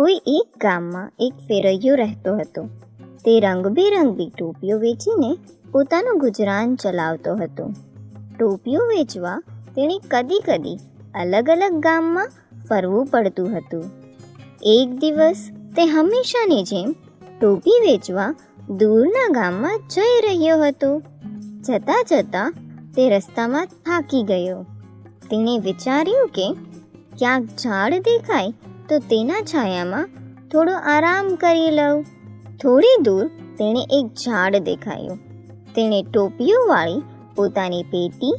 કોઈ એક ગામમાં એક ફેરૈયો રહેતો હતો. તે રંગબેરંગી ટોપીઓ વેચીને પોતાનું ગુજરાન ચલાવતો હતો. ટોપીઓ વેચવા તેણે કદી કદી અલગ અલગ ગામમાં ફરવું પડતું હતું. એક દિવસ તે હંમેશાની જેમ ટોપી વેચવા દૂરના ગામમાં જઈ રહ્યો હતો. જતાં જતાં તે રસ્તામાં થાકી ગયો. તેણે વિચાર્યું કે ક્યાંક ઝાડ દેખાય તો તેના છાયામાં થોડો આરામ કરી લઉં. થોડી દૂર તેણે એક ઝાડ દેખાયું. તેણે ટોપીઓ વાળી પોતાની પેટી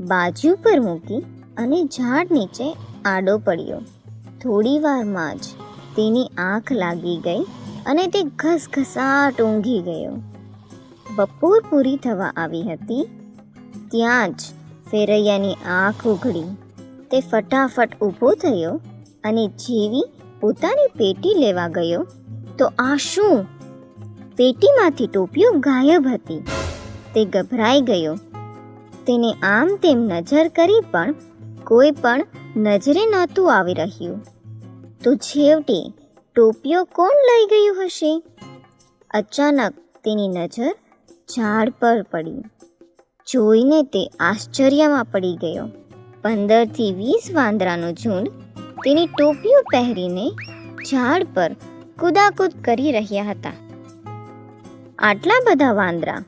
બાજુ પર મૂકી અને ઝાડ નીચે આડો પડ્યો. થોડી વારમાં જ તેની આંખ લાગી ગઈ અને તે ઘસઘસાટ ઊંઘી ગયો. બપોર પૂરી થવા આવી હતી, ત્યાં જ ફેરૈયાની આંખ ઉઘડી. તે ફટાફટ ઊભો થયો અને જેવી પોતાની પેટી લેવા ગયો, તો આ શું? પેટીમાંથી ટોપીઓ ગાયબ હતી. તે ગભરાઈ ગયો. તેને આમ તેમ નજર કરી પણ કોઈ પણ નજરે નહોતું આવી રહ્યું. તો છેવટે ટોપીઓ કોણ લઈ ગયું હશે? અચાનક તેની નજર ઝાડ પર પડી. જોઈને તે આશ્ચર્યમાં પડી ગયો. પંદરથી વીસ વાંદરાનો ઝુંડ તેની ટોપીઓ પહેરીને ઝાડ પર કૂદાકૂદ કરી રહ્યા હતા. આટલા બધા વાંદરા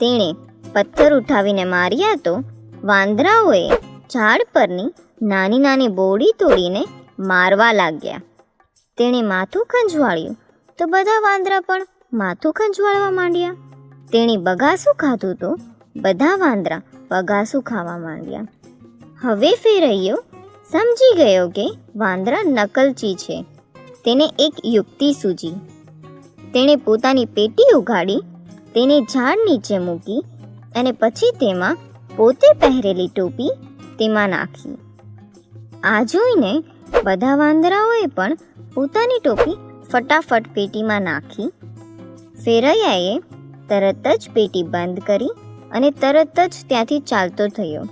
તેણે પથ્થર ઉઠાવીને માર્યા તો વાંદરાઓએ ઝાડ પરની નાની નાની બોડી તોડીને મારવા લાગ્યા. તેણે માથું ખંજવાળ્યું તો બધા વાંદરા પણ માથું ખંજવાળવા માંડ્યા. તેણે બગાસું ખાધું તો બધા વાંદરા બગાસું ખાવા માંડ્યા. હવે ફેરૈયો સમજી ગયો કે વાંદરા નકલચી છે. તેને એક યુક્તિ સૂજી. તેણે પોતાની પેટી ઉગાડી તેને ઝાડ નીચે મૂકી અને પછી તેમાં પોતે પહેરેલી ટોપી તેમાં નાખી. આ જોઈને બધા વાંદરાઓએ પણ પોતાની ટોપી ફટાફટ પેટીમાં નાખી. ફેરૈયાએ તરત જ પેટી બંધ કરી અને તરત જ ત્યાંથી ચાલતો થયો.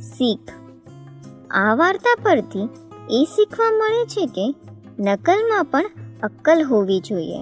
શીખ આ વાર્તા પરથી એ શીખવા મળે છે કે નકલમાં પણ અક્કલ હોવી જોઈએ.